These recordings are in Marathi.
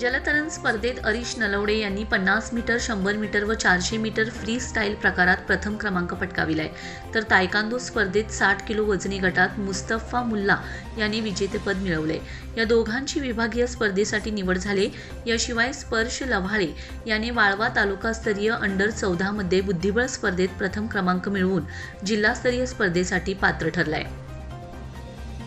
जलतरण स्पर्धेत अरीश नलवडे यांनी पन्नास मीटर शंभर मीटर व चारशे मीटर फ्री स्टाईल प्रकारात प्रथम क्रमांक पटकाविलाय. तर तायकांदो स्पर्धेत साठ किलो वजनी गटात मुस्तफा मुल्ला यांनी विजेतेपद मिळवले या दोघांची विभागीय स्पर्धेसाठी निवड झाली. याशिवाय स्पर्श लव्हाळे याने वाळवा तालुकास्तरीय अंडर चौदामध्ये बुद्धिबळ स्पर्धेत प्रथम क्रमांक मिळवून जिल्हास्तरीय स्पर्धेसाठी पात्र ठरलाय.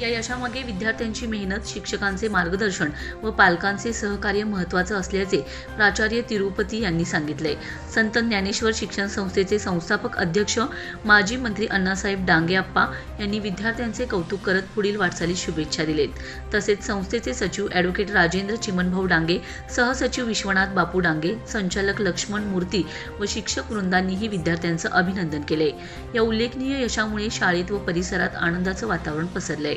या यशामागे विद्यार्थ्यांची मेहनत शिक्षकांचे मार्गदर्शन व पालकांचे सहकार्य महत्त्वाचं असल्याचे प्राचार्य तिरुपती यांनी सांगितले संत ज्ञानेश्वर शिक्षण संस्थेचे संस्थापक अध्यक्ष माजी मंत्री अण्णासाहेब डांगे अप्पा यांनी विद्यार्थ्यांचे कौतुक करत पुढील वाटचालीस शुभेच्छा दिलेत. तसेच संस्थेचे सचिव ॲडव्होकेट राजेंद्र चिमनभाऊ डांगे सहसचिव विश्वनाथ बापू डांगे संचालक लक्ष्मण मूर्ती व शिक्षक वृंदांनीही विद्यार्थ्यांचं अभिनंदन केले या उल्लेखनीय यशामुळे शाळेत व परिसरात आनंदाचं वातावरण पसरलंय.